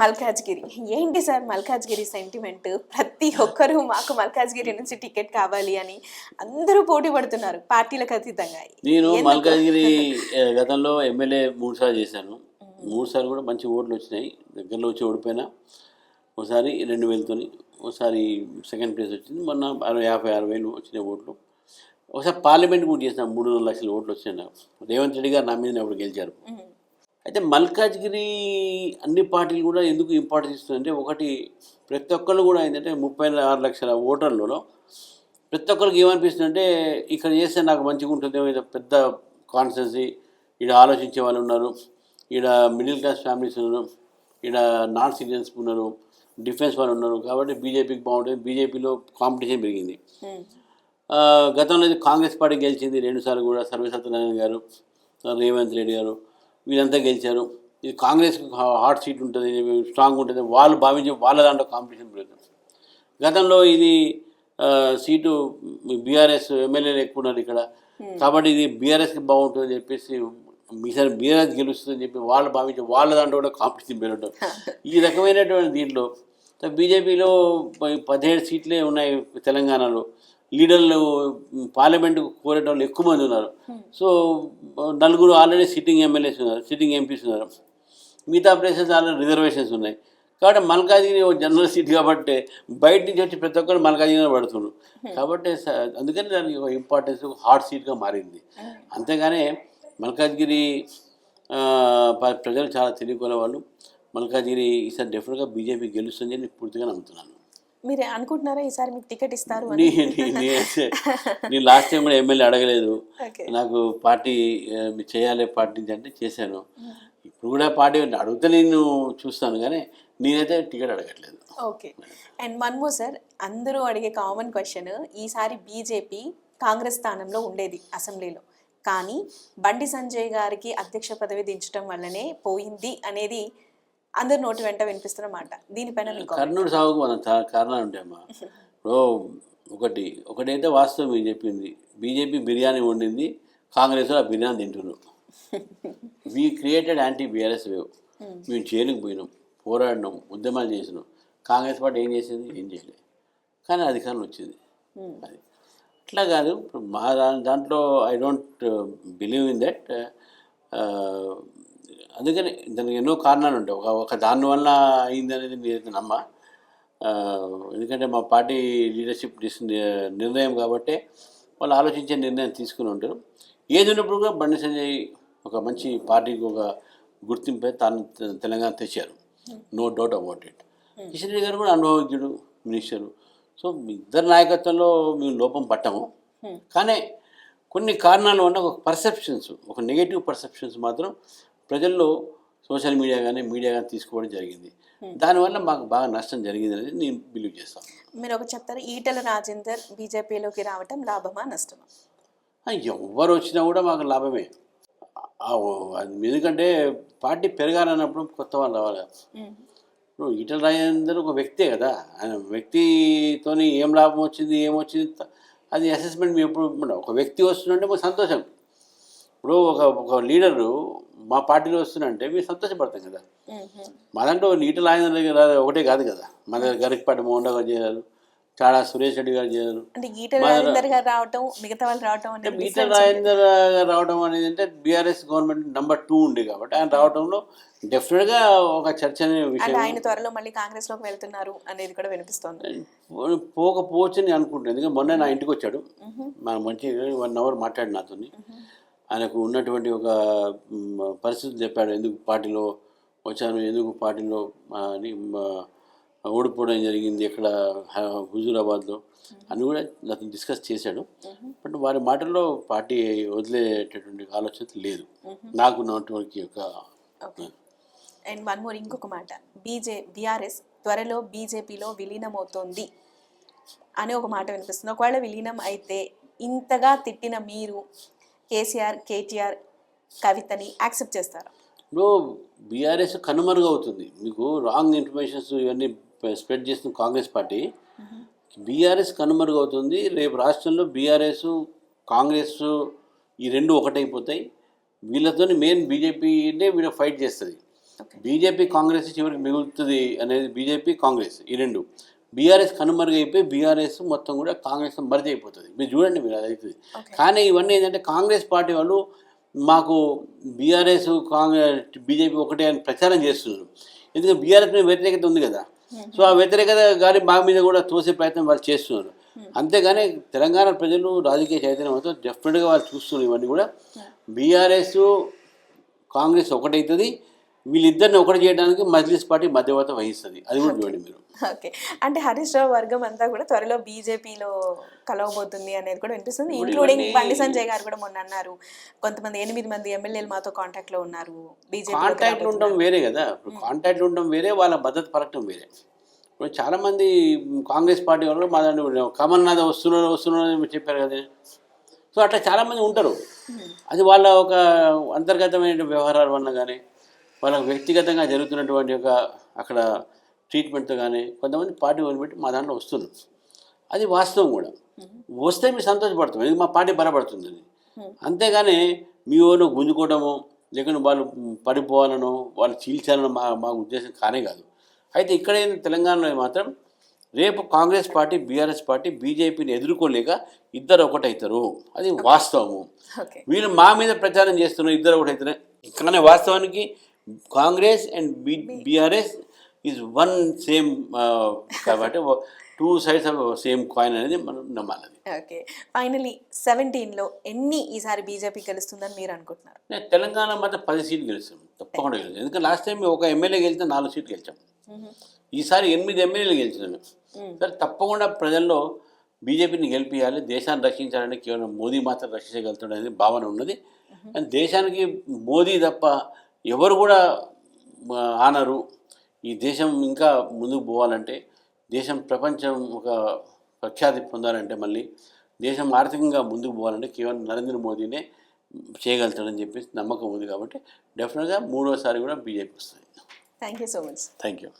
మల్కాజ్గిరి. ఏంటి sir Malkajgiri sentiment ప్రతి ఒక్కరూ మాకు మల్కాజ్గిరి నుంచి టికెట్ కావాలి అని అందరూ పోటీ పడుతున్నారు పార్టీలకు అతీతంగా. నేను? మల్కాజ్గిరి గతంలో ఎమ్మెల్యే మూడు సార్లు చేశాను. మూడు సార్లు కూడా మంచి ఓట్లు వచ్చినాయి. దగ్గరలో వచ్చి ఓడిపోయినా. ఒకసారి రెండు వేలతోని ఒకసారి సెకండ్ ప్లేస్ వచ్చింది. మొన్న అరవై యాభై ఆరు వేలు వచ్చినాయి ఓట్లు. ఒకసారి పార్లమెంట్ కూడా చేసిన మూడున్నర లక్షల ఓట్లు వచ్చినాయి నాకు. రేవంత్ రెడ్డి గారు నా మీద అప్పుడు గెలిచారు? అయితే మల్కాజ్గిరి అన్ని పార్టీలు కూడా ఎందుకు ఇంపార్టెన్స్ ఇస్తుందంటే ఒకటి ప్రతి ఒక్కళ్ళు కూడా ఏంటంటే ముప్పై ఆరు లక్షల ఓటర్లలో ప్రతి ఒక్కరికి ఏమనిపిస్తుందంటే ఇక్కడ చేస్తే నాకు మంచిగా ఉంటుంది ఇది పెద్ద కాన్స్టెన్సీ. ఇక్కడ ఆలోచించే వాళ్ళు ఉన్నారు. ఇక్కడ మిడిల్ క్లాస్ ఫ్యామిలీస్ ఉన్నారు. ఇక్కడ నాన్ సిటిజన్స్ ఉన్నారు. డిఫెన్స్ వాళ్ళు ఉన్నారు. కాబట్టి బీజేపీకి బాగుంటుంది. బీజేపీలో కాంపిటీషన్ పెరిగింది. గతంలో ఇది కాంగ్రెస్ పార్టీ గెలిచింది. రెండుసార్లు కూడా సర్వే సత్యనారాయణ గారు రేవంత్ రెడ్డి గారు. వీళ్ళంతా గెలిచారు. ఇది కాంగ్రెస్ హాట్ సీట్ ఉంటుంది స్ట్రాంగ్ ఉంటుంది వాళ్ళు భావించి వాళ్ళ దాంట్లో కాంపిటీషన్ పెరుగుతుంది. గతంలో ఇది సీటు బీఆర్ఎస్ ఎమ్మెల్యేలు ఎక్కువ ఉన్నారు ఇక్కడ. కాబట్టి ఇది బీఆర్ఎస్కి బాగుంటుందని చెప్పేసి ఈసారి బీఆర్ఎస్ గెలుస్తుందని చెప్పి వాళ్ళు భావించి వాళ్ళ దాంట్లో కూడా కాంపిటీషన్ పెరగడం ఈ రకమైనటువంటి దీంట్లో బీజేపీలో పదిహేడు సీట్లే ఉన్నాయి తెలంగాణలో. లీడర్లు పార్లమెంట్ కోరేట వాళ్ళు ఎక్కువ మంది ఉన్నారు. సో నలుగురు ఆల్రెడీ సిట్టింగ్ ఎమ్మెల్యేస్ ఉన్నారు సిట్టింగ్ ఎంపీస్ ఉన్నారు. మిగతా ప్లేసెస్ ఆల్రెడీ రిజర్వేషన్స్ ఉన్నాయి. కాబట్టి మల్కాజిగిరి ఒక జనరల్ సీట్ కాబట్టి బయట నుంచి వచ్చి ప్రతి ఒక్కరు మల్కాజిగిరి పడుతున్నారు. కాబట్టి స- అందుకని దానికి ఒక ఇంపార్టెన్స్ హాట్ సీట్గా మారింది. అంతేగానే మల్కాజ్గిరి ప్రజలు చాలా తెలియకున్న వాళ్ళు మల్కాజ్గిరి ఈసారి డెఫినెట్గా బీజేపీ గెలుస్తుందని నేను పూర్తిగా నమ్ముతున్నాను. మీరు అనుకుంటున్నారా ఈసారి మీకు టికెట్ ఇస్తారు నేను లాస్ట్ టైం కూడా ఎమ్మెల్యే అడగలేదు. నాకు పార్టీ చేయాలి పార్టీ నుంచి అంటే చేశాను. ఇప్పుడు కూడా పార్టీ అడిగితే నేను చూస్తాను కానీ నేనైతే టికెట్ అడగట్లేదు. Okay. And one more sir అందరూ అడిగే కామన్ క్వశ్చన్ ఈసారి బీజేపీ కాంగ్రెస్ స్థానంలో ఉండేది అసెంబ్లీలో. కానీ బండి సంజయ్ గారికి అధ్యక్ష పదవి దించడం వల్లనే పోయింది అనేది అందరు నోటి వెంట వినిపిస్తున్న మాట. దీనిపైన కర్నూలు సాగుకు మనం కారణాలు ఉంటాయమ్మా ఇప్పుడు ఒకటి ఒకటైతే వాస్తవం మీరు చెప్పింది. బీజేపీ బిర్యానీ వండింది కాంగ్రెస్ ఆ బిర్యానీ తింటున్నారు. We created anti BRS wave మేము జైలుకు పోయినాం పోరాడినాం ఉద్యమాలు చేసినాం. కాంగ్రెస్ పార్టీ ఏం చేసింది? ఏం చేయలేదు. కానీ అధికారం వచ్చింది. అది. అట్లా కాదు ఇప్పుడు మా దాంట్లో I don't believe in that అందుకని దానికి ఎన్నో కారణాలు ఉంటాయి. ఒక ఒక దానివల్ల అయింది అనేది నేనైతే నమ్మ. ఎందుకంటే మా పార్టీ లీడర్షిప్ నిర్ణయం కాబట్టి వాళ్ళు ఆలోచించే నిర్ణయం తీసుకుని ఉంటారు. ఏది ఉన్నప్పుడు కూడా బండి సంజయ్ ఒక మంచి పార్టీకి ఒక గుర్తింపై తాను తెలంగాణ తెచ్చారు. No doubt about it Kishan Reddy garu కూడా అనుభవజ్ఞుడు మినిస్టరు సో మీ ఇద్దరు నాయకత్వంలో మేము లోపం పట్టము. కానీ కొన్ని కారణాల వల్ల ఒక పర్సెప్షన్స్ ఒక నెగటివ్ పర్సెప్షన్స్ మాత్రం ప్రజల్లో సోషల్ మీడియా కానీ మీడియా కానీ తీసుకోవడం జరిగింది. దానివల్ల మాకు బాగా నష్టం జరిగింది అనేది నేను బిలీవ్ చేస్తాను మీరు ఒక చెప్తారు ఈటల రాజేందర్ బీజేపీలోకి రావటం లాభమా నష్టమా? ఎవరు వచ్చినా కూడా మాకు లాభమే. ఎందుకంటే పార్టీ పెరగాలన్నప్పుడు కొత్త వాళ్ళు రావాలి. ఇప్పుడు ఈటల రాజేందర్ ఒక వ్యక్తే కదా. ఆయన వ్యక్తితోని ఏం లాభం వచ్చింది ఏమొచ్చింది అది అసెస్మెంట్ మేము ఎప్పుడు ఒక వ్యక్తి వస్తుందంటే మాకు సంతోషం. ఇప్పుడు ఒక ఒక లీడరు మా పార్టీలో వస్తుందంటే మేము సంతోషపడతాం కదా. మా దాంట్లో ఈటల రాజేందర్ గారు ఒకటే కాదు కదా. మన దగ్గర గరికపాటి మోహన్ గారు చేరారు చాలా సురేష్ రెడ్డి గారు చేరారు అంటే ఈటల రాజేందర్ గారు రావటం మిగతా వాళ్ళు రావటం అంటే రాజేందర్ గారు రావడం అనేది అంటే బీఆర్ఎస్ గవర్నమెంట్ నెంబర్ టూ ఉండే కాబట్టి ఆయన రావడంలో డెఫినెట్గా ఒక చర్చ అనే విషయం. ఆయన త్వరలో మళ్ళీ కాంగ్రెస్లోకి వెళ్తున్నారు అనేది కూడా వినిపిస్తోంది. పోకపోవచ్చు అని అనుకుంటున్నాను ఎందుకంటే మొన్న నా ఇంటికి వచ్చాడు. మన మంచి వన్ అవర్ మాట్లాడి నాతో ఆయనకు ఉన్నటువంటి ఒక మ్, పరిస్థితి చెప్పాడు. ఎందుకు పార్టీలో వచ్చాను? ఎందుకు పార్టీలో అని ఓడిపోవడం జరిగింది? ఇక్కడ హుజూరాబాద్లో? అని కూడా నాతో డిస్కస్ చేశాడు. బట్ వారి మాటల్లో పార్టీ వదిలేటటువంటి ఆలోచన లేదు. నాకు ఉన్నటువంటి యొక్క అండ్ వన్ మోర్ ఇంకొక మాట. బీజే బీఆర్ఎస్ త్వరలో బీజేపీలో విలీనమవుతోంది అనే ఒక మాట వినిపిస్తుంది. ఒకవేళ విలీనం అయితే ఇంతగా తిట్టిన మీరు కేసీఆర్ కేటీఆర్ కవితని యాక్సెప్ట్ చేస్తారా? ఇప్పుడు బీఆర్ఎస్ కనుమరుగవుతుంది. మీకు రాంగ్ ఇన్ఫర్మేషన్స్ ఇవన్నీ స్ప్రెడ్ చేస్తున్న కాంగ్రెస్ పార్టీ. బీఆర్ఎస్ కనుమరుగవుతుంది. రేపు రాష్ట్రంలో బీఆర్ఎస్ కాంగ్రెస్ ఈ రెండు ఒకటైపోతాయి. వీళ్ళతో మెయిన్ బీజేపీ వీళ్ళ ఫైట్ చేస్తుంది. బీజేపీ కాంగ్రెస్ చివరికి మిగులుతుంది అనేది బీజేపీ కాంగ్రెస్ ఈ రెండు. బీఆర్ఎస్ కనుమరుగైపోయి బీఆర్ఎస్ మొత్తం కూడా కాంగ్రెస్ మరిది అయిపోతుంది. మీరు చూడండి మీరు అది అవుతుంది. కానీ ఇవన్నీ ఏంటంటే కాంగ్రెస్ పార్టీ వాళ్ళు మాకు బీఆర్ఎస్ కాంగ్రెస్ బీజేపీ ఒకటే అని ప్రచారం చేస్తున్నారు. ఎందుకంటే బీఆర్ఎస్ మీద వ్యతిరేకత ఉంది కదా. సో ఆ వ్యతిరేకత గాలి మా మీద కూడా తోసే ప్రయత్నం వాళ్ళు చేస్తున్నారు. అంతేగాని తెలంగాణ ప్రజలు రాజకీయ చైతన్యంతో డెఫినెట్గా వాళ్ళు చూస్తున్నారు ఇవన్నీ కూడా. బీఆర్ఎస్ కాంగ్రెస్ ఒకటవుతుంది వీళ్ళిద్దరిని ఒకటి చేయడానికి మజ్లిస్ పార్టీ మధ్యవర్తి వహిస్తుంది. అది కూడా చూడండి మీరు. ఓకే. అంటే హరీష్ రావు వర్గం అంతా కూడా త్వరలో బీజేపీలో కలవబోతుంది అనేది కూడా వినిపిస్తుంది. ఇంక్లూడింగ్ బండి సంజయ్ గారు కూడా మొన్న అన్నారు. కొంతమంది ఎనిమిది మంది ఎమ్మెల్యేలు మాతో కాంటాక్ట్లో ఉన్నారు. కాంటాక్ట్లు ఉండడం బీజేపీ వేరే కదా. ఇప్పుడు కాంటాక్ట్లు ఉండడం వేరే వాళ్ళ మద్దతు పలకడం వేరే. ఇప్పుడు చాలామంది కాంగ్రెస్ పార్టీ వాళ్ళు మా దాంట్లో కమల్నాథ్ వస్తున్నారు వస్తున్నారు చెప్పారు కదా. సో అట్లా చాలామంది ఉంటారు. అది వాళ్ళ ఒక అంతర్గతమైన వ్యవహారాల వల్ల కానీ వాళ్ళ వ్యక్తిగతంగా జరుగుతున్నటువంటి ఒక అక్కడ ట్రీట్మెంట్తో కానీ కొంతమంది పార్టీ వదిలిపెట్టి మా దాంట్లో వస్తున్నారు అది వాస్తవం కూడా. వస్తే మీరు సంతోషపడతాం. ఇది మా పార్టీ బలపడుతుంది అది. అంతేగాని మీ ఓను గుంజుకోవడము లేకుంటే వాళ్ళు పడిపోవాలనో వాళ్ళు చీల్చాలనో మా మా ఉద్దేశం కానే కాదు. అయితే ఇక్కడ తెలంగాణలో మాత్రం రేపు కాంగ్రెస్ పార్టీ బీఆర్ఎస్ పార్టీ బీజేపీని ఎదుర్కోలేక ఇద్దరు ఒకటవుతారు అది వాస్తవము. వీళ్ళు మా మీద ప్రచారం చేస్తున్నారు ఇద్దరు ఒకటైతే కానీ వాస్తవానికి Congress and BRS is one same కాబట్టి two sides of same coin అనేది మనం నమ్మాలి ఓకే ఫైనలీ సెవెంటీన్లో ఎన్ని ఈసారి బీజేపీ గెలుస్తుందని మీరు అనుకుంటున్నారు? నేను తెలంగాణ మాత్రం పది సీట్లు గెలుస్తాం. తప్పకుండా గెలుస్తాం. ఎందుకంటే లాస్ట్ టైం ఒక ఎమ్మెల్యే గెలిస్తే నాలుగు సీట్లు గెలిచాం. ఈసారి ఎనిమిది ఎమ్మెల్యేలు గెలిచినాను సరే తప్పకుండా ప్రజల్లో బీజేపీని గెలిపించాలి దేశాన్ని రక్షించాలని కేవలం మోదీ మాత్రం రక్షించగలుగుతాడు అనేది భావన ఉన్నది. అండ్ దేశానికి మోదీ తప్ప ఎవరు కూడా ఆనరు. ఈ దేశం ఇంకా ముందుకు పోవాలంటే దేశం ప్రపంచం ఒక ప్రఖ్యాతి పొందాలంటే మళ్ళీ దేశం ఆర్థికంగా ముందుకు పోవాలంటే కేవలం నరేంద్ర మోదీనే చేయగలుగుతాడని చెప్పేసి నమ్మకం ఉంది కాబట్టి డెఫినెట్గా మూడోసారి కూడా బీజేపీ వస్తుంది. Thank you so much thank you